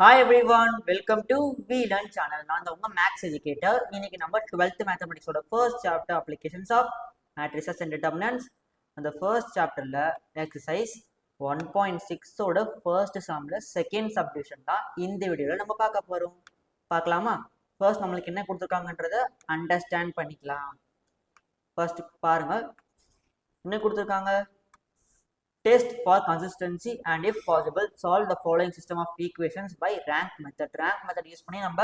Hi everyone welcome to we learn channel நான் உங்க maths educator இன்னைக்கு நம்ம twelfth மேத்தமெட்டிக்ஸோட first chapter applications of matrices and determinants அந்த first சாப்டர்ல எக்ஸசைஸ் ஒன் பாயிண்ட் சிக்ஸோட ஃபர்ஸ்ட் சாம்ல செகண்ட் சப்டிவிஷன் தான் இந்த வீடியோவில் நம்ம பார்க்க போகிறோம் பார்க்கலாமா? ஃபர்ஸ்ட் நம்மளுக்கு என்ன கொடுத்துருக்காங்கன்றத அண்டர்ஸ்டாண்ட் பண்ணிக்கலாம். ஃபர்ஸ்ட் பாருங்க. என்ன கொடுத்துருக்காங்க? Test for consistency and if possible solve the following system of equations by rank method. rank method use பண்ணி நம்ம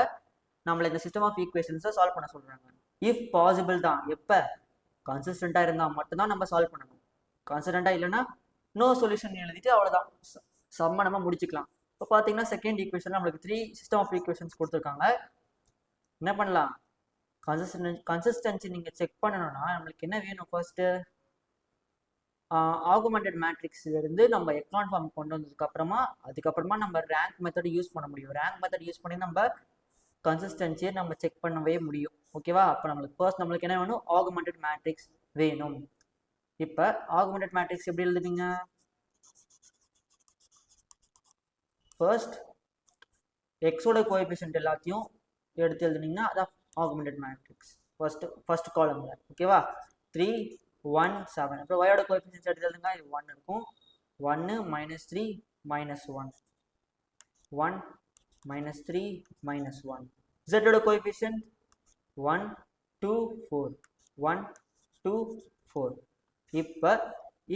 நம்மளை இந்த சிஸ்டம் ஆஃப் ஈக்குவேஷன்ஸை சால்வ் பண்ண சொல்கிறாங்க இஃப் பாசிபிள் தான். எப்போ? கன்சிஸ்டண்டா இருந்தால் மட்டும்தான் நம்ம சால்வ் பண்ணணும். கன்சிஸ்டண்டா இல்லைன்னா நோ சொல்யூஷன் எழுதிட்டு அவ்வளோதான் சம்ம நம்ம முடிச்சுக்கலாம். இப்போ பார்த்தீங்கன்னா செகண்ட் ஈக்குவேஷன் நம்மளுக்கு த்ரீ சிஸ்டம் ஆஃப் ஈக்குவேஷன்ஸ் கொடுத்துருக்காங்க. என்ன பண்ணலாம்? கன்சிஸ்டன் கன்சிஸ்டன்சி நீங்கள் செக் பண்ணணும்னா நம்மளுக்கு என்ன வேணும் ஃபர்ஸ்ட்டு ஆகுமெண்டட் மேட்ரிக்ஸ்லேருந்து நம்ம எக்லான் ஃபார்ம் கொண்டு வந்ததுக்கு அப்புறமா அதுக்கப்புறமா நம்ம ரேங்க் மெத்தட் யூஸ் பண்ண முடியும். ரேங்க் மெத்தட் யூஸ் பண்ணி நம்ம கன்சிஸ்டன்சியை நம்ம செக் பண்ணவே முடியும். ஓகேவா அப்போ நம்மளுக்கு ஃபர்ஸ்ட் நம்மளுக்கு என்ன வேணும்? ஆகுமெண்டட் மேட்ரிக்ஸ் வேணும். இப்போ ஆகுமெண்டட் மேட்ரிக்ஸ் எப்படி எழுதுவீங்க ஃபர்ஸ்ட் எக்ஸோட கோஎஃபிஷியன்ட் எல்லாத்தையும் எடுத்து எழுதுனீங்கன்னா அதான் ஆகுமெண்டட் மேட்ரிக்ஸ் ஃபர்ஸ்ட் ஃபர்ஸ்ட் காலமில் ஓகேவா த்ரீ ஒன் செவன் அப்புறம் ஒயோட கோஎஃபிஷியன்ஸ் எடுத்து எழுதுங்க இது ஒன் இருக்கும். ஒன்று minus three minus one one minus three minus one ஜெட்டோட coefficient one two four one two four இப்போ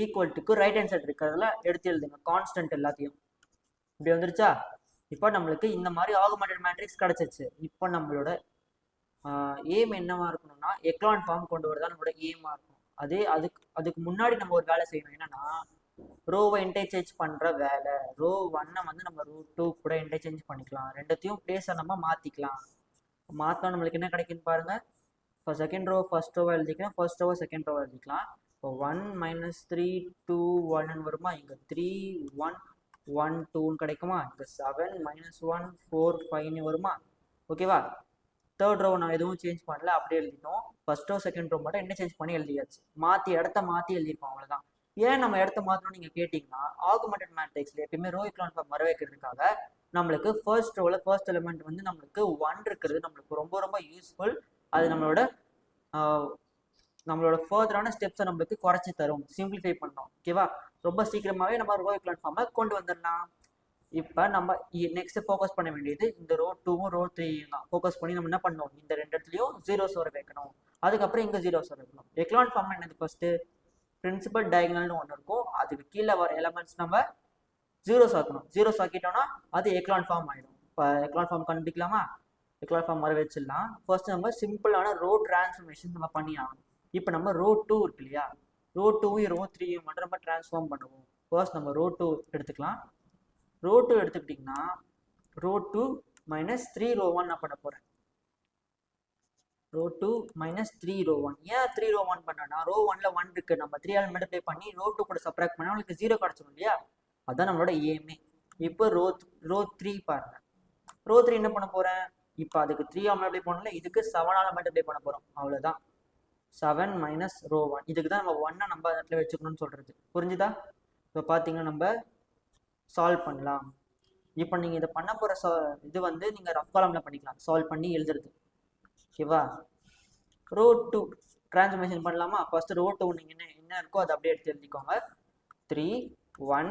ஈக்குவல்ட்டுக்கு ரைட் ஹேண்ட் சைடு இருக்கிறதுல எடுத்து எழுதுங்க. கான்ஸ்டன்ட் எல்லாத்தையும். இப்படி வந்துருச்சா? இப்போ நம்மளுக்கு இந்த மாதிரி ஆகுமெண்டட் மேட்ரிக்ஸ் கிடச்சிருச்சு. இப்போ நம்மளோட எய்ம் என்னவா இருக்கணும்னா எக்லான் ஃபார்ம் கொண்டு வரதான் நம்மளோட எய்மாக இருக்கும். அதே அதுக்கு அதுக்கு முன்னாடி நம்ம ஒரு வேலை செய்யணும். என்னன்னா ரோவை இன்டர்சேஞ்ச் பண்ற வேலை. ரோ ஒன்னை வந்து நம்ம ரோ டூ கூட இன்டர்சேஞ்ச் பண்ணிக்கலாம். ரெண்டுத்தையும் பிளேஸை நம்ம மாத்திக்கலாம். மாத்தா நம்மளுக்கு என்ன கிடைக்குன்னு பாருங்க. இப்போ செகண்ட் ரோ ஃபர்ஸ்ட் ரோவை எழுதிக்கலாம். ஃபர்ஸ்ட் ரோவை செகண்ட் ரோவை எழுதிக்கலாம். இப்போ ஒன் மைனஸ் த்ரீ டூ ஒன்னு வருமா? இங்கே த்ரீ ஒன் ஒன் டூன்னு கிடைக்குமா? இங்கே செவன் மைனஸ் ஒன் ஃபோர் ஃபைவ்னு வருமா? ஓகேவா தேர்ட் ரோ நான் எதுவும் சேஞ்ச் பண்ணல அப்படியே எழுதிட்டோம். ஃபர்ஸ்ட் ரோ செகண்ட் ரோ மட்டும் என்ன சேஞ்ச் பண்ணி எழுதியாச்சு? மாற்றி இடத்த மாற்றி எழுதிருப்போம் அவ்வளோதான் ஏன் நம்ம இடத்த மாற்றணும் நீங்கள் கேட்டிங்கன்னா ஆகுமெண்டட் மேட்ரிக்ஸில் எப்பயுமே ரோ இக்லான் ஃபார்ம் வர வைக்கிறதுக்காக நம்மளுக்கு ஃபர்ஸ்ட் ரோவில் ஃபர்ஸ்ட் எலிமெண்ட் வந்து நம்மளுக்கு ஒன் இருக்கிறது. நம்மளுக்கு ரொம்ப ரொம்ப யூஸ்ஃபுல் அது நம்மளோட நம்மளோட ஃபர்தரான ஸ்டெப்ஸை நம்மளுக்கு குறைச்சி தரும். சிம்பிளிஃபை பண்ணோம். ஓகேவா ரொம்ப சீக்கிரமாகவே நம்ம ரோ இக்லான் ஃபார்மை கொண்டு வந்துடலாம். இப்போ நம்ம நெக்ஸ்ட் ஃபோக்கஸ் பண்ண வேண்டியது இந்த ரோ டூவும் ரோ த்ரீயும் தான். ஃபோக்கஸ் பண்ணி நம்ம என்ன பண்ணணும்? இந்த ரெண்டு இடத்துலையும் ஜீரோஸ் வர வைக்கணும். அதுக்கப்புறம் இங்கே ஜீரோஸ் வர வைக்கணும். எக்லான் ஃபார்ம் என்னது ஃபர்ஸ்ட் பிரின்சிபல் டயக்னல்னு ஒன்று இருக்கும். அதுக்கு கீழே வர எலமெண்ட்ஸ் நம்ம ஜீரோஸ் ஆக்கணும் ஜீரோஸ் ஆக்கிட்டோம்னா அது எக்லான் ஃபார்ம் ஆகிடும் இப்போ எக்லான் ஃபார்ம் கண்டுபிடிக்கலாமா? எக்லான் ஃபார்ம் வர வச்சிடலாம். ஃபர்ஸ்ட் நம்ம சிம்பிளான ரோ டிரான்ஸ்ஃபர்மேஷன் நம்ம பண்ணி ஆகணும். இப்போ நம்ம ரோ டூ இருக்கு இல்லையா? ரோ டூவும் ரோ த்ரீயும் மட்டும் நம்ம டிரான்ஸ்ஃபார்ம் பண்ணுவோம். ஃபர்ஸ்ட் நம்ம ரோ டூ எடுத்துக்கலாம். ரோ டூ எடுத்துக்கிட்டிங்கன்னா row two minus three row one நான் பண்ண போகிறேன் row two minus three row one ஏன் த்ரீ ரோ ஒன் பண்ணனா ரோ ஒன்ல ஒன் இருக்குது நம்ம த்ரீ ஆல் மல்டிப்ளை பண்ணி ரோ டூ கூட சப்ராக்ட் பண்ணால் நம்மளுக்கு ஜீரோ கிடச்சிடும் இல்லையா? அதுதான் நம்மளோட ஏஎம்ஏ இப்போ ரோ ரோ த்ரீ பாருங்க. ரோ த்ரீ என்ன பண்ண போகிறேன் இப்போ அதுக்கு த்ரீ ஆல் மல்டிப்ளை பண்ணல இதுக்கு செவனால் மல்டிப்ளை பண்ண போகிறோம் அவ்வளோதான் செவன் மைனஸ் ரோ ஒன் இதுக்கு தான் நம்ம ஒன்னை நம்ம இடத்துல வச்சுக்கணும்னு சொல்கிறது புரிஞ்சுதா? இப்போ பார்த்தீங்கன்னா நம்ம சால்வ் பண்ணலாம். இப்போ நீங்கள் இதை பண்ண போகிற சா இது வந்து நீங்கள் ரஃப் காலமில் பண்ணிக்கலாம். சால்வ் பண்ணி எழுதுறது. ஓகேவா ரோ டூ ட்ரான்ஸ்ஃபர்மேஷன் பண்ணலாமா? ஃபர்ஸ்ட் ரோ டூ நீங்கள் என்ன என்ன இருக்கோ அதை அப்படியே எடுத்து எழுதிக்கோங்க. த்ரீ ஒன்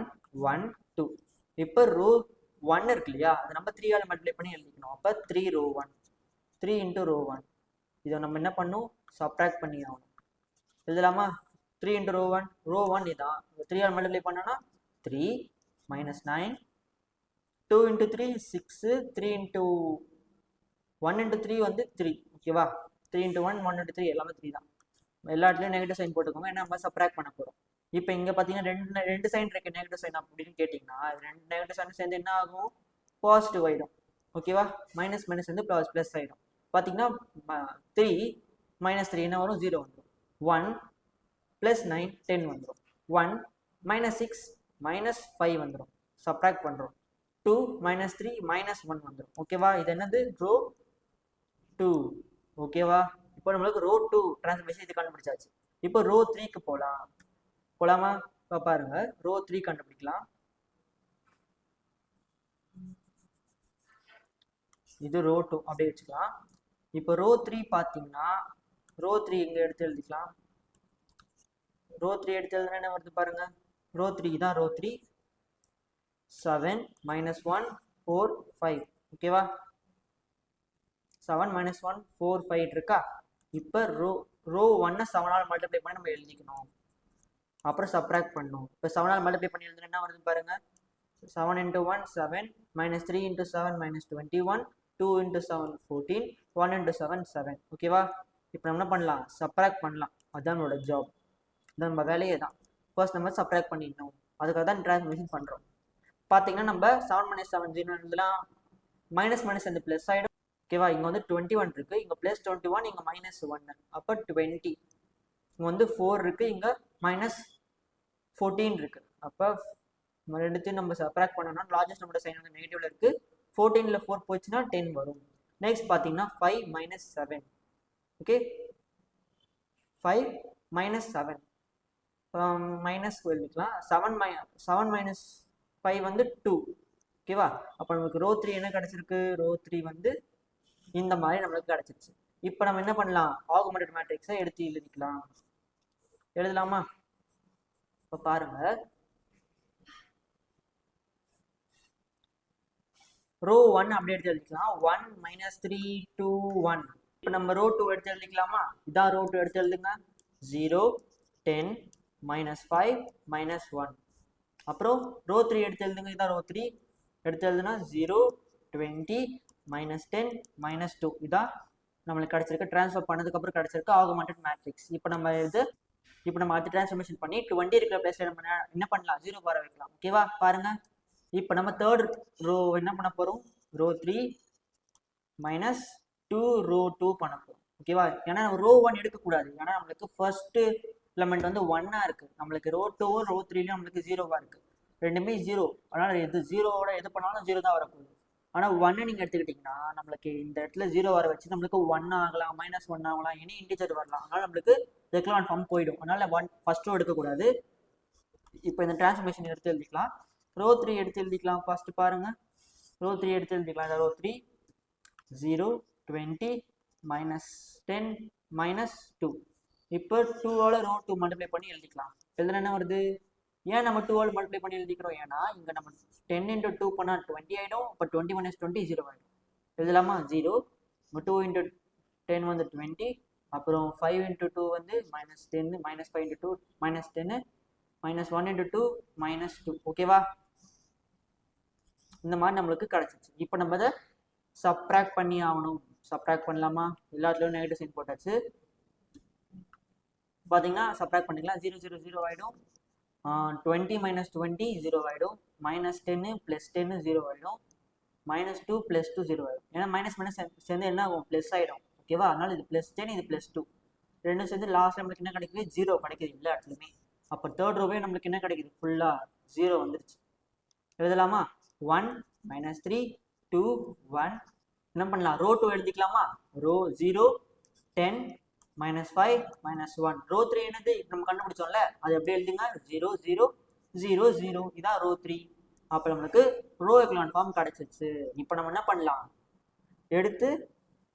ஒன் டூ இப்போ ரோ ஒன் இருக்கு இல்லையா? அதை நம்ம த்ரீ மல்டிப்ளை பண்ணி எழுதிக்கணும். அப்போ three row one three into row one இதை நம்ம என்ன பண்ணும்? சப்ராக்ட் பண்ணி ஆகணும். எழுதலாமா? Three into row one row one இதான். த்ரீ மல்டிப்ளை பண்ணோன்னா three minus nine two into three six three into one into three வந்து த்ரீ ஓகேவா three into one one into three எல்லாமே த்ரீ தான். எல்லா இடத்துலையும் நெகட்டிவ் சைன் போட்டுக்கோங்க. ஏன்னா நம்ம சப்ராக்ட் பண்ண போகிறோம் இப்போ இங்கே பார்த்தீங்கன்னா ரெண்டு ரெண்டு சைன் இருக்கு நெகட்டிவ் சைன் அப்படின்னு கேட்டிங்கன்னா ரெண்டு நெகட்டிவ் சைன் சேர்ந்து என்ன ஆகும்? பாசிட்டிவ் ஆகிடும் ஓகேவா மைனஸ் மைனஸ் வந்து ப்ளஸ் ப்ளஸ் ஆகிடும் பார்த்தீங்கன்னா த்ரீ மைனஸ் த்ரீ என்ன வரும்? ஜீரோ வந்துடும் ஒன் ப்ளஸ் நைன் டென் வந்துடும் one minus six minus five வந்துடும் சப்ராக்ட் பண்ணுறோம் two minus three minus one வந்துடும் ஓகேவா இது என்னது? ரோ டூ ஓகேவா இப்போ நம்மளுக்கு ரோ டூ டிரான்ஸ்மிஷன் இது கண்டுபிடிச்சாச்சு. இப்போ ரோ த்ரீக்கு போகலாம் போகலாமா இப்போ பாருங்க. ரோ த்ரீ கண்டுபிடிக்கலாம். இது ரோ டூ அப்படியே வச்சுக்கலாம். இப்போ ரோ த்ரீ பார்த்தீங்கன்னா ரோ த்ரீ இங்கே எடுத்து எழுதிக்கலாம்? ரோ த்ரீ எடுத்து எழுதுனா என்ன வருது பாருங்கள் ரோ த்ரீ தான் row three seven minus one four five ஓகேவா seven minus one four five இருக்கா? இப்போ ரோ ரோ ஒன்னை செவனால் மல்டிப்ளை பண்ணி நம்ம எழுதிக்கணும். அப்புறம் சப்ராக்ட் பண்ணணும். இப்போ செவனால் மல்டிப்ளை பண்ணி எழுதுனா என்ன வருதுன்னு பாருங்க. Seven into one seven minus three into seven minus twenty one two into seven fourteen one into seven seven ஓகேவா இப்போ நம்ம என்ன பண்ணலாம்? சப்ராக்ட் பண்ணலாம். அதுதான் நம்மளோட ஜாப் இது நம்ம வேலையே தான். ஃபர்ஸ்ட் நம்பர் சப்ராக்ட் பண்ணிடணும். அதுக்காக தான் டிரான்ஸ்மிஷன் பண்ணுறோம் பார்த்தீங்கன்னா நம்ம செவன் மைனஸ் செவன் ஜீரோ இதெல்லாம் மைனஸ் மைனஸ் அந்த ப்ளஸ் ஆகிடும் ஓகேவா இங்கே வந்து டுவெண்ட்டி ஒன் இருக்குது இங்கே ப்ளஸ் டுவெண்ட்டி ஒன் இங்கே மைனஸ் ஒன்று அப்போ டுவெண்ட்டி இங்கே வந்து ஃபோர் இருக்குது இங்கே மைனஸ் ஃபோர்டீன் இருக்குது அப்போ ரெண்டுத்தையும் நம்ம சப்ராக்ட் பண்ணோம்னா லார்ஜஸ்ட் நம்மளோட சைன் வந்து நெகட்டிவ்ல இருக்குது ஃபோர்டீனில் ஃபோர் போச்சுன்னா டென் வரும். நெக்ஸ்ட் பார்த்தீங்கன்னா five minus seven okay five minus seven minus எழுதிக்கலாம். Seven my seven minus five வந்து டூ ஓகேவா அப்போ நமக்கு ரோ த்ரீ என்ன கிடச்சிருக்கு? ரோ த்ரீ வந்து இந்த மாதிரி நம்மளுக்கு கிடச்சிருச்சு. இப்போ நம்ம என்ன பண்ணலாம்? ஆகுமெண்டட் மேட்ரிக்ஸை எடுத்து எழுதிக்கலாம். எழுதலாமா? இப்போ பாருங்கள் ரோ ஒன் அப்படி எடுத்து எழுதிக்கலாம். One minus three two one இப்போ நம்ம ரோ டூ எடுத்து எழுதிக்கலாமா? இதான் ரோ டூ எடுத்து எழுதுங்க. Zero ten minus five minus one அப்புறம் ரோ த்ரீ எடுத்து எழுதுங்க. இதான் ரோ த்ரீ எடுத்து எழுதுனா zero twenty minus ten minus two இதான் நம்மளுக்கு கிடச்சிருக்கு. ட்ரான்ஸ்ஃபர் பண்ணதுக்கப்புறம் கிடச்சிருக்கு ஆகுமெண்டட் மேட்ரிக்ஸ் இப்போ நம்ம இது இப்போ நம்ம அடுத்த ட்ரான்ஸ்ஃபர்மேஷன் பண்ணி டுவெண்ட்டி இருக்கிற பிளேஸில் நம்ம என்ன- என்ன பண்ணலாம்? ஜீரோ வர வைக்கலாம். ஓகேவா பாருங்க. இப்போ நம்ம தேர்ட் ரோ என்ன பண்ண போகிறோம் row three minus two row two பண்ண போகிறோம் ஓகேவா ஏன்னா நம்ம ரோ ஒன் எடுக்கக்கூடாது. ஏன்னா நம்மளுக்கு ஃபர்ஸ்ட்டு எலமெண்ட் வந்து ஒன்னாக இருக்குது நம்மளுக்கு ரோ டூவும் ரோ த்ரீலையும் நம்மளுக்கு ஜீரோவாக இருக்குது ரெண்டுமே ஜீரோ அதனால் எது ஜீரோவோட எது பண்ணாலும் ஜீரோ தான் வரப்போகுது. ஆனால் ஒன்னு நீங்கள் எடுத்துக்கிட்டிங்கன்னா நம்மளுக்கு இந்த இடத்துல ஜீரோ வர வச்சு நம்மளுக்கு ஒன் ஆகலாம் மைனஸ் ஒன் ஆகலாம் எனி இன்டிஜர் வரலாம். அதனால் நம்மளுக்கு ரெக்லான் ஃபார்ம் போயிடும். அதனால் ஒன் ஃபஸ்ட்டும் எடுக்கக்கூடாது. இப்போ இந்த டிரான்ஸ்ஃபர்மேஷன் எடுத்து எழுதிக்கலாம். ரோ த்ரீ எடுத்து எழுதிக்கலாம். ஃபஸ்ட்டு பாருங்கள் ரோ த்ரீ எடுத்து எழுதிக்கலாம். இந்த row three zero twenty minus ten minus two இப்போ டூவோட ரோ டூ மல்டிப்ளை பண்ணி எழுதிக்கலாம். எழுதுனா என்ன வருது? ஏன் நம்ம டூவோட மல்டிப்ளை பண்ணி எழுதிக்கிறோம்? ஏன்னா இங்கே நம்ம டென் இன்ட்டு டூ பண்ணால் டுவெண்ட்டி ஆகிடும் இப்போ டுவெண்ட்டி மைனஸ் டுவெண்ட்டி ஜீரோ ஆகிடும் எழுதலாமா? ஜீரோ இப்போ டூ இன்ட்டு டென் வந்து டுவெண்ட்டி அப்புறம் ஃபைவ் இன்ட்டு டூ வந்து minus ten minus five into two minus ten minus one into two minus two ஓகேவா இந்த மாதிரி நம்மளுக்கு கிடச்சிச்சு. இப்போ நம்ம அதை சப்ராக்ட் பண்ணி ஆகணும். சப்ராக்ட் பண்ணலாமா? எல்லாத்துலேயும் நெகட்டிவ் சைன் போட்டாச்சு. பார்த்தீங்கன்னா சப்ராக்ட் பண்ணிக்கலாம். ஜீரோ ஜீரோ ஜீரோ ஆகிடும் டுவெண்ட்டி மைனஸ் டுவெண்ட்டி ஜீரோ ஆகிடும் minus ten plus ten zero ஆகிடும் minus two plus two zero ஆகிடும் ஏன்னா மைனஸ் மைனஸ் சேர்ந்து என்ன ஆகும்? ப்ளஸ் ஆகிடும் ஓகேவா அதனால இது ப்ளஸ் டென் இது ப்ளஸ் டூ ரெண்டும் சேர்ந்து லாஸ்ட் நம்மளுக்கு என்ன கிடைக்குது? ஜீரோ கிடைக்குது எல்லா இடத்துலையுமே அப்போ தேர்ட் ரோவே நம்மளுக்கு என்ன கிடைக்குது? ஃபுல்லாக ஜீரோ வந்துருச்சு. எழுதலாமா? One minus three two one என்ன பண்ணலாம்? Row two எழுதிக்கலாமா? Row zero ten minus five minus one row three என்னது? நம்ம கண்டுபிடிச்சோம்ல? அது எப்படி எழுதிங்க? ஜீரோ ஜீரோ ஜீரோ ஜீரோ இதான் ரோ த்ரீ அப்போ நம்மளுக்கு ரோ எக்லான் ஃபார்ம் கிடச்சிருச்சு. இப்போ நம்ம என்ன பண்ணலாம்? எடுத்து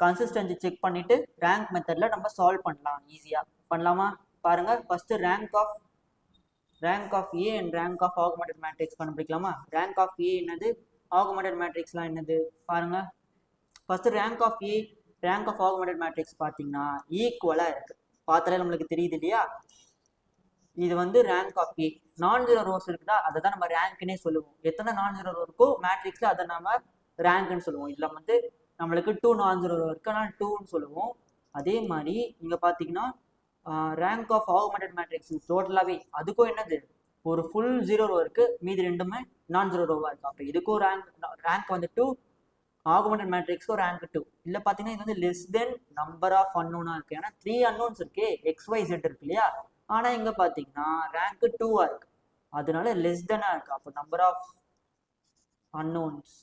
கன்சிஸ்டன்சி செக் பண்ணிவிட்டு ரேங்க் மெத்தடில் நம்ம சால்வ் பண்ணலாம். ஈஸியாக பண்ணலாமா? பாருங்க. First rank of rank of A and rank of augmented matrix கண்டுபிடிக்கலாமா? Rank of A என்னது? ஆகுமெண்டட் மேட்ரிக்ஸ்லாம் என்னது? பாருங்கள் first rank of A rank of augmented matrix பார்த்தீங்கன்னா ஈக்குவலாக இருக்குது பார்த்தாலே நம்மளுக்கு தெரியுது இல்லையா? இது வந்து ரேங்க் ஆஃப் ஏ நான் ஜீரோ ரோஸ் இருக்குதா? அதை தான் நம்ம ரேங்க்னே சொல்லுவோம். எத்தனை நான் ஜீரோ ரோ இருக்கோ மேட்ரிக்ஸில் அதை நம்ம ரேங்க்னு சொல்லுவோம். இதில் வந்து நம்மளுக்கு டூ நான் ஜீரோ ரோ இருக்கு. ஆனால் டூன்னு சொல்லுவோம். அதே மாதிரி இங்கே பார்த்தீங்கன்னா ரேங்க் ஆஃப் ஆகுமெண்டட் மேட்ரிக்ஸ் டோட்டலாகவே அதுக்கும் என்னது? ஒரு ஃபுல் ஜீரோ ரோ இருக்குது மீதி ரெண்டுமே நான் ஜீரோ ரோவாக இருக்கும் அப்போ இதுக்கும் ரேங்க் ரேங்க் வந்து டூ ஆகுமெண்டட் மேட்ரிக்ஸ்க்கும் ரேங்க் டூ இல்லை பார்த்தீங்கன்னா இது வந்து லெஸ் தென் நம்பர் ஆஃப் அன்னோனாக இருக்குது ஏன்னா த்ரீ அன்னோன்ஸ் இருக்கு. எக்ஸ் ஒய் செட் இருக்கு இல்லையா? ஆனால் இங்கே பார்த்தீங்கன்னா ரேங்க் டூவாக இருக்கு. அதனால லெஸ் தெனாக இருக்கு. அப்போ நம்பர் ஆஃப் அன்னோன்ஸ்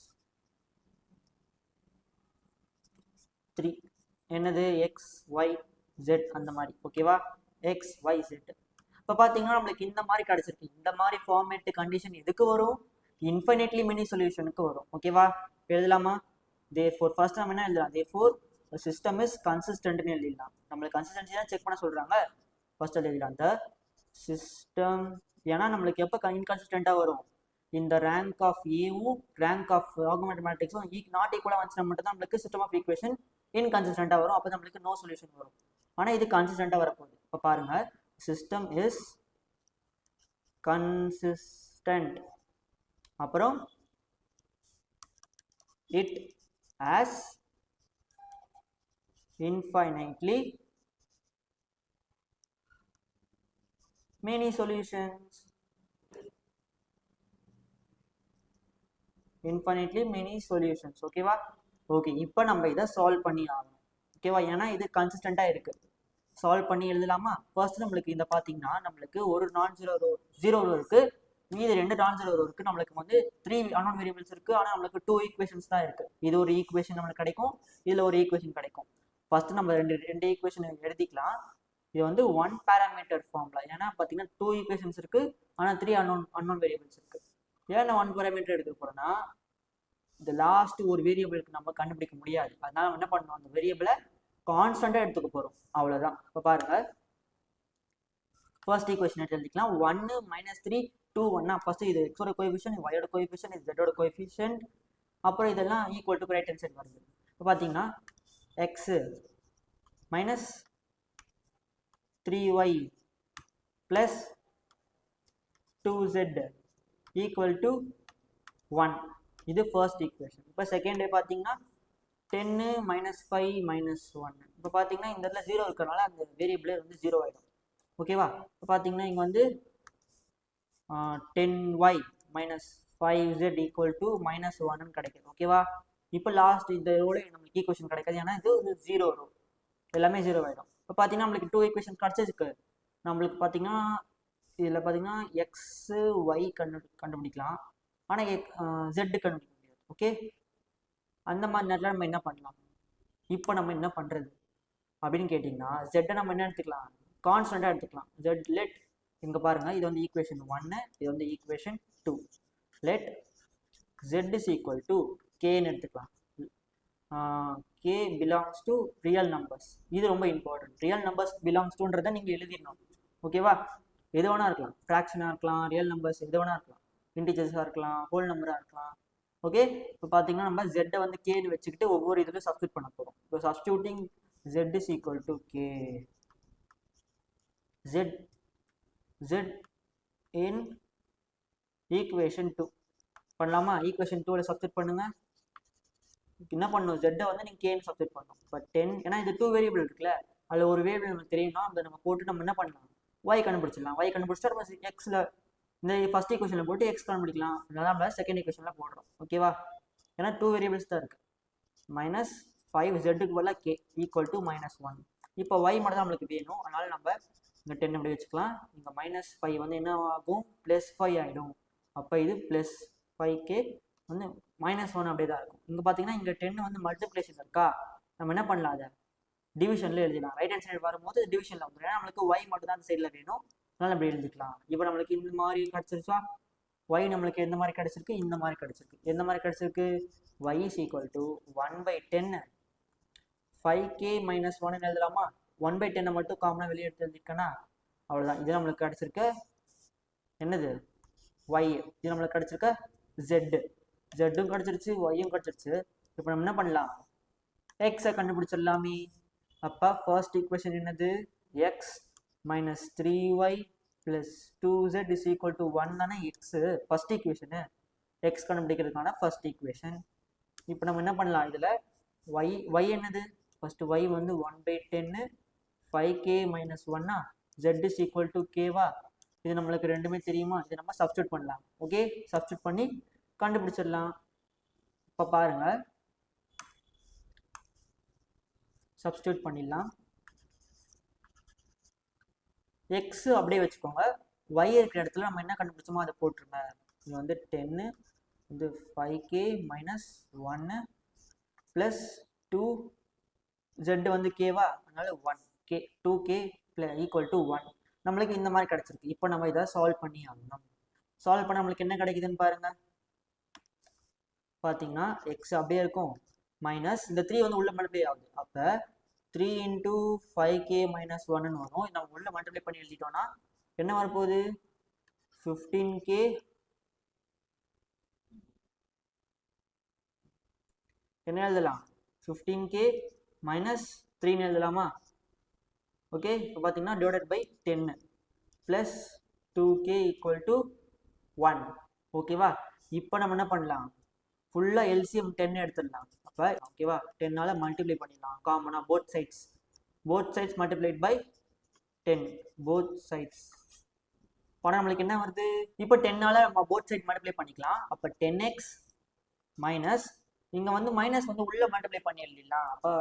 த்ரீ என்னது? எக்ஸ் ஒய் ஜெட் அந்த மாதிரி. ஓகேவா எக்ஸ் ஒய் ஜெட் இப்போ பார்த்தீங்கன்னா நம்மளுக்கு இந்த மாதிரி கிடச்சிருக்கு. இந்த மாதிரி ஃபார்மேட் கண்டிஷன் எதுக்கு வரும்? இன்ஃபைனைட்லி மினி சொல்யூஷனுக்கு வரும். ஓகேவா எழுதலாமா? தே ஃபோர் ஃபர்ஸ்ட் நம்ம என்ன எழுதலாம்? தே ஃபோர் சிஸ்டம் இஸ் கன்சிஸ்டன்ட்னு எழுதிடலாம். நம்மளுக்கு கன்சிஸ்டன்சி தான் செக் பண்ண சொல்கிறாங்க ஃபர்ஸ்ட் எழுதிடலாம். த சிஸ்டம் ஏன்னா நம்மளுக்கு எப்போ இன்கன்சிஸ்டண்ட்டாக வரும்? இந்த ரேங்க் ஆஃப் ஏவும் ரேங்க் ஆஃப் ஆகுமெண்ட் மேட்ரிக்ஸும் ஈக் நாட் ஈக்குவலாக வந்துச்சுன்னா மட்டும் தான் நம்மளுக்கு சிஸ்டம் ஆஃப் ஈக்குவேஷன் இன்கன்சிஸ்டண்ட்டாக வரும். அப்போ நம்மளுக்கு நோ சொல்யூஷன் வரும். ஆனால் இது கன்சிஸ்டண்ட்டாக வரப்போகுது. இப்போ பாருங்கள் சிஸ்டம் இஸ் கன்சிஸ்டன்ட் அப்புறம் it has infinitely many solutions. Infinitely many solutions ஓகேவா ஓகே இப்போ நம்ம இதை சால்வ் பண்ணி ஆகணும் ஓகேவா ஏன்னா இது கன்சிஸ்டண்ட்டாக இருக்கு. சால்வ் பண்ணி எழுதலாமா? ஃபர்ஸ்ட் நம்மளுக்கு இந்த பார்த்தீங்கன்னா நம்மளுக்கு ஒரு நான் ஜீரோ ரோ ஜீரோ ரோ இருக்கு மீதி ரெண்டு டான்சர் இருக்கு. நம்மளுக்கு வந்து த்ரீ அன்னோன் வேரியபிள்ஸ் இருக்கு. ஆனால் நம்மளுக்கு டூ ஈக்குவேஷன்ஸ் தான் இருக்கு. இது ஒரு ஈக்குவேஷன் நம்மளுக்கு கிடைக்கும். இதில் ஒரு ஈக்குவேஷன் கிடைக்கும். ஃபர்ஸ்ட் நம்ம ரெண்டு ரெண்டு ஈக்குவேஷன் எழுதிக்கலாம். இது வந்து ஒன் பேராமீட்டர் ஃபார்ம்ல ஏன்னா பார்த்தீங்கன்னா டூ ஈக்குவேஷன்ஸ் இருக்கு. ஆனால் த்ரீ அன்னோன் அன்னோன் வேரியபிள்ஸ் இருக்கு. ஏன் நான் ஒன் பேராமீட்டர் எடுக்க போறேன்னா இந்த லாஸ்ட் ஒரு வேரியபிளுக்கு நம்ம கண்டுபிடிக்க முடியாது. அதனால என்ன பண்ணோம் அந்த வேரியபிளை கான்ஸ்டண்ட்டாக எடுத்துக்க போகிறோம் அவ்வளோதான் இப்போ பாருங்க. ஃபர்ஸ்ட் ஈக்குவேஷன் எழுதிக்கலாம். ஒன்னு மைனஸ் த்ரீ டூ ஒன்னா ஃபஸ்ட்டு இது எக்ஸோட கோஎஃபிஷியன் ஒயோட கோஎஃபிஷியன் இது ஜெட்டோட கோஎஃபிஷியன் அப்புறம் இதெல்லாம் equal to right hand side வருது. இப்போ பார்த்தீங்கன்னா X minus three Y plus two Z equal to one இது ஃபர்ஸ்ட் ஈக்குவேஷன் இப்போ செகண்ட் டே பார்த்தீங்கன்னா ten minus five minus one இப்போ பார்த்தீங்கன்னா இந்த இடத்துல ஜீரோ இருக்கிறனால அந்த வேரியபிளே வந்து ஜீரோ ஆகிடும் ஓகேவா இப்போ பார்த்தீங்கன்னா இங்கே வந்து ten Y minus five Z equal to minus ஒன்னு கிடைக்குது. ஓகேவா இப்போ லாஸ்ட் இந்த ரோடு நம்மளுக்கு ஈக்குவேஷன் கிடைக்காது. ஏன்னா இது ஒரு ஜீரோ ரோ எல்லாமே ஜீரோ ஆகிடும் இப்போ பார்த்தீங்கன்னா நம்மளுக்கு டூ ஈக்குவேஷன் கிடச்சிருக்கு. நம்மளுக்கு பார்த்தீங்கன்னா இதில் பார்த்தீங்கன்னா எக்ஸு ஒய் கண்டு கண்டுபிடிக்கலாம். ஆனால் எக் ஜெட்டு கண்டுபிடிக்க முடியாது. ஓகே அந்த மாதிரி நேரத்தில் நம்ம என்ன பண்ணலாம்? இப்போ நம்ம என்ன பண்ணுறது அப்படின்னு கேட்டிங்கன்னா ஜெட்டை நம்ம என்ன எடுத்துக்கலாம்? கான்ஸ்டண்ட்டாக எடுத்துக்கலாம். ஜெட் லெட் இங்கே பாருங்கள் இது வந்து ஈக்குவேஷன் ஒன்று இது வந்து equation two let Z is equal to கேன்னு எடுத்துக்கலாம். K belongs to real numbers இது ரொம்ப இம்பார்ட்டன்ட் ரியல் நம்பர்ஸ் பிலாங்ஸ் டுன்றதை நீங்கள் எழுதிடணும். ஓகேவா எது வேணா இருக்கலாம். ஃப்ராக்ஷனாக இருக்கலாம் ரியல் நம்பர்ஸ் எது வேணா இருக்கலாம். இன்டிஜர்ஸாக இருக்கலாம் ஹோல் நம்பராக இருக்கலாம். ஓகே இப்போ பார்த்தீங்கன்னா நம்ம ஜெட்டை வந்து கேன்னு வச்சுக்கிட்டு ஒவ்வொரு இதுலையும் சப்ஸ்டியூட் பண்ண போகிறோம் இப்போ substituting Z is equal to K Z Z in equation two பண்ணலாமா? ஈக்குவேஷன் டூவில் சப்ஸ்டிட் பண்ணுங்க. என்ன பண்ணணும் ஜெட்டை வந்து நீங்கள் கேன்னு சப்ஸ்டிட் பண்ணணும் பட் டென் ஏன்னா இது டூ வேரியபிள் இருக்குல்ல? அதில் ஒரு வேரியபிள் நமக்கு தெரியும்னா அதை நம்ம போட்டு நம்ம என்ன பண்ணலாம்? ஒய் கண்டுபிடிச்சிடலாம். ஒய் கண்டுபிடிச்சிட்டு நம்ம எக்ஸில் இந்த ஃபர்ஸ்ட் ஈக்குவேஷனில் போட்டு எக்ஸ் கண்டுபிடிக்கலாம். அதனால நம்ம செகண்ட் ஈக்குவேஷனில் போடுறோம். ஓகேவா ஏன்னா டூ வேரியபிள்ஸ் தான் இருக்குது மைனஸ் ஃபைவ் ஜெட்டுக்கு பதிலாக K equal to minus one இப்போ ஒய் மட்டும் தான் நம்மளுக்கு வேணும். அதனால நம்ம இந்த டென் இப்படி வச்சுக்கலாம். இங்கே மைனஸ் ஃபைவ் வந்து என்ன ஆகும்? ப்ளஸ் ஃபைவ் ஆகிடும் அப்போ இது ப்ளஸ் ஃபைவ் கே வந்து மைனஸ் ஒன் அப்படியே தான் இருக்கும். இங்கே பார்த்தீங்கன்னா இங்கே டென் வந்து மல்டிப்ளேஷன் இருக்கா? நம்ம என்ன பண்ணலாம் அதை? டிவிஷனில் எழுதிடலாம். ரைட் ஹேண்ட் சைடு வரும்போது டிவிஷனில் வந்துடும். ஏன்னா நம்மளுக்கு ஒய் மட்டும் தான் அந்த சைடில் வேணும். அதனால் அப்படி எழுதிக்கலாம். இப்போ நம்மளுக்கு இந்த மாதிரி கிடச்சிருச்சா? ஒய் நம்மளுக்கு எந்த மாதிரி கிடச்சிருக்கு? இந்த மாதிரி கிடச்சிருக்கு. எந்த மாதிரி கிடச்சிருக்கு? Y is equal to one by ten five K minus ஒன்னு எழுதலாமா? ஒன் பை டென்னை மட்டும் காமனாக வெளியே எடுத்து எழுதிருக்கேன்னா அவ்வளோதான் இது நம்மளுக்கு கிடச்சிருக்க என்னது? ஒய் இது நம்மளுக்கு கிடச்சிருக்க ஜெட்டு ஜெட்டும் கிடச்சிருச்சு ஒய்யும் கிடச்சிருச்சு. இப்போ நம்ம என்ன பண்ணலாம்? எக்ஸை கண்டுபிடிச்சிடலாமே. அப்போ ஃபர்ஸ்ட் ஈக்குவேஷன் என்னது? X minus three Y plus two Z is equal to one தானே எக்ஸு ஃபர்ஸ்ட் ஈக்குவேஷனு எக்ஸ் கண்டுபிடிக்கிறதுக்கான ஃபர்ஸ்ட் ஈக்குவேஷன் இப்போ நம்ம என்ன பண்ணலாம் இதில்? ஒய் ஒய் என்னது? ஃபஸ்ட்டு ஒய் வந்து one by ten five K minus ஒன்னா ஜெட் இஸ் ஈக்குவல் டு கேவா இது நம்மளுக்கு ரெண்டுமே தெரியுமா? இதை நம்ம சப்ஸ்டியூட் பண்ணலாம். ஓகே சப்ஸ்டியூட் பண்ணி கண்டுபிடிச்சிடலாம். இப்போ பாருங்கள் சப்ஸ்டியூட் பண்ணிடலாம். எக்ஸ் அப்படியே வச்சுக்கோங்க. ஒய் இருக்கிற இடத்துல நம்ம என்ன கண்டுபிடிச்சோமோ அதை போட்டுருங்க. இது வந்து டென்னு இது ஃபைவ் கே மைனஸ் ஒன்று ப்ளஸ் டூ ஜெட் வந்து கேவா அதனால one K two K equal to one நம்மளுக்கு இந்த மாதிரி கிடச்சிருக்கு. இப்போ நம்ம இதை சால்வ் பண்ணி ஆகணும். சால்வ் பண்ண நம்மளுக்கு என்ன கிடைக்குதுன்னு பாருங்க. பார்த்தீங்கன்னா எக்ஸ் அப்படியே இருக்கும். மைனஸ் இந்த த்ரீ வந்து உள்ள மல்டிப்ளை ஆகுது. அப்போ three into five K minus ஒன்னு வரும். நம்ம உள்ள மல்டிப்ளை பண்ணி எழுதிட்டோம்னா என்ன வரப்போகுது? ஃபிஃப்டீன் கே என்ன எழுதலாம்? ஃபிஃப்டீன் கே மைனஸ் த்ரீன்னு எழுதலாமா? ஓகே இப்போ பார்த்தீங்கன்னா divided by ten plus two K equal to one ஓகேவா இப்போ நம்ம என்ன பண்ணலாம்? ஃபுல்லாக எல்சிஎம் டென் எடுத்துடலாம். அப்போ ஓகேவா டென்னால் மல்டிப்ளை பண்ணிடலாம். காமனாக both sides both sides multiplied by ten both sides படம் நம்மளுக்கு என்ன வருது? இப்போ டென்னால் நம்ம போத் சைட் மல்டிப்ளை பண்ணிக்கலாம். அப்போ டென் எக்ஸ் மைனஸ் இங்கே வந்து மைனஸ் வந்து உள்ளே மல்டிப்ளை பண்ணி அப்போ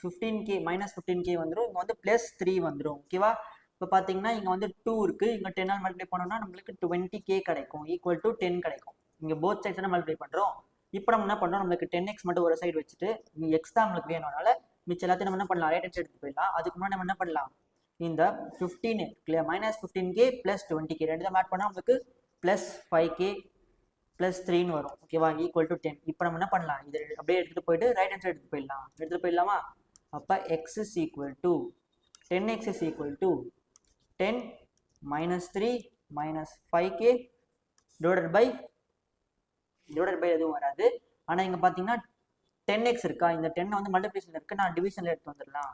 fifteen K minus fifteen K வந்துடும் இங்கே வந்து ப்ளஸ் த்ரீ வந்துடும் ஓகேவா இப்போ பார்த்தீங்கன்னா இங்கே வந்து டூ இருக்குது இங்கே டென்னால் மல்டிப்ளை பண்ணோம்னா நம்மளுக்கு டுவெண்ட்டி கே கிடைக்கும். ஈக்குவல் டு டென் கிடைக்கும். இங்கே போத் சைட்ஸ் மல்டிப்ளை பண்ணுறோம் இப்போ நம்ம என்ன பண்ணுறோம் நம்மளுக்கு டென் எக்ஸ் மட்டும் ஒரு சைடு வச்சுட்டு இங்கே எக்ஸ் தான் நம்மளுக்கு வேணும்னால மிச்சம் எல்லாத்தையும் நம்ம என்ன பண்ணலாம்? ரைட் ஹேண்ட் எடுத்து போயிடலாம். அதுக்கு முன்னாடி நம்ம என்ன பண்ணலாம்? இந்த fifteen clear minus fifteen K plus twenty K ரெண்டு தான் ஆட் பண்ணால் நம்மளுக்கு ப்ளஸ் ஃபைவ் கே ப்ளஸ் த்ரீன்னு வரும். ஓகேவா ஈக்குவல் டு டென் இப்போ நம்ம என்ன பண்ணலாம்? இது அப்படியே எடுத்துகிட்டு போயிட்டு ரைட் ஹேண்ட் சைடு எடுத்து போயிடலாம். எடுத்துகிட்டு போயிடலாமா? அப்போ X is equal to ten X is equal to ten minus three minus five K divided by divided by எதுவும் வராது. ஆனால் இங்கே பார்த்தீங்கன்னா டென் எக்ஸ் இருக்கா? இந்த டென் வந்து மல்டிப்ளிகேஷன் இருக்குது நான் டிவிஷனில் எடுத்து வந்துடலாம்.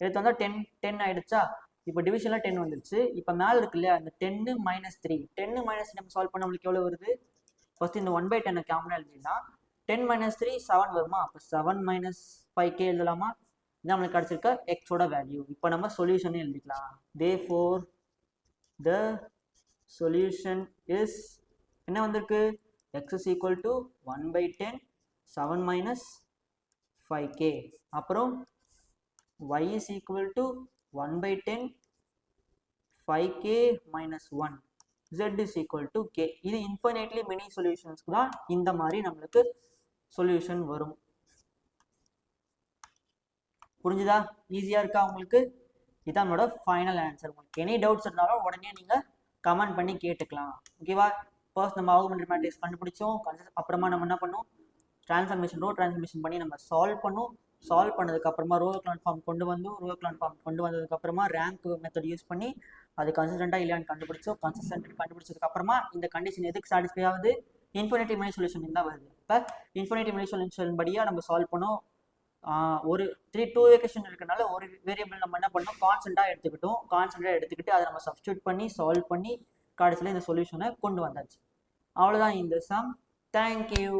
எடுத்து வந்தால் டென் டென் ஆயிடுச்சா? இப்போ டிவிஷனில் டென் வந்துருச்சு. இப்போ மேலே இருக்கு இல்லையா? இந்த ten minus three ten minus நம்ம சால்வ் பண்ண நம்மளுக்கு எவ்வளோ வருது? ஃபஸ்ட் இந்த ஒன் பை டென்னை கேமரா எழுதிடலாம். டென் மைனஸ் த்ரீ செவன் வருமா? அப்போ செவன் மைனஸ் ஃபைவ் கே எழுதலாமா? இது நம்மளுக்கு கிடச்சிருக்க எக்ஸோட வேல்யூ இப்போ நம்ம சொல்யூஷனே எழுதிக்கலாம். Therefore the solution is என்ன வந்திருக்கு? X is equal to one by ten seven minus five K அப்புறம் Y is equal to one by ten five K minus one Z is equal to K இது infinitely many சொல்யூஷன்ஸ்க்கு தான் இந்த மாதிரி நம்மளுக்கு solution வரும். புரிஞ்சுதா? ஈஸியாக இருக்கா உங்களுக்கு? இதான் நம்மளோட ஃபைனல் ஆன்சர் உங்களுக்கு எனி டவுட்ஸ் இருந்தாலும் உடனே நீங்கள் கமெண்ட் பண்ணி கேட்டுக்கலாம். ஓகேவா ஃபர்ஸ்ட் நம்ம ஆகுமெண்ட் மேட்ரிக்ஸ் கண்டுபிடிச்சோம். அப்புறமா நம்ம என்ன பண்ணோம்? ட்ரான்ஸ்ஃபர்மேஷன் ரோ ட்ரான்ஸ்ஃபர்மேஷன் பண்ணி நம்ம சால்வ் பண்ணோம். சால்வ் பண்ணதுக்கப்புறமா ரோ கிளான் ஃபார்ம் கொண்டு வந்து ரோ கிளான் ஃபார்ம் கொண்டு வந்ததுக்கப்புறமா ரேங்க் மெத்தட் யூஸ் பண்ணி அது கன்சிஸ்டண்ட்டாக இல்லையான்னு கண்டுபிடிச்சோம். கன்சிஸ்டன்ட் கண்டுபிடிச்சதுக்கப்புறமா இந்த கண்டிஷன் எதுக்கு சாட்டிஸ்ஃபை ஆகுது? இன்ஃபினிட்டி மணி சொல்யூஷன் தான் வருது. இப்போ இன்ஃபினிட்டி மணி சொல்யூஷன் படியாக நம்ம சால்வ் பண்ணோம். ஒரு த்ரீ டூ வேகேஷன் இருக்கனால ஒரு வேரியபிள் நம்ம என்ன பண்ணோம் கான்ஸ்டண்ட்டாக எடுத்துக்கிட்டோம். கான்ஸ்டண்ட்டாக எடுத்துக்கிட்டு அதை நம்ம சப்ஸ்டியூட் பண்ணி சால்வ் பண்ணி கடைசியில் இந்த சொல்யூஷனை கொண்டு வந்தாச்சு. அவ்வளோதான் இந்த சம் தேங்க்யூ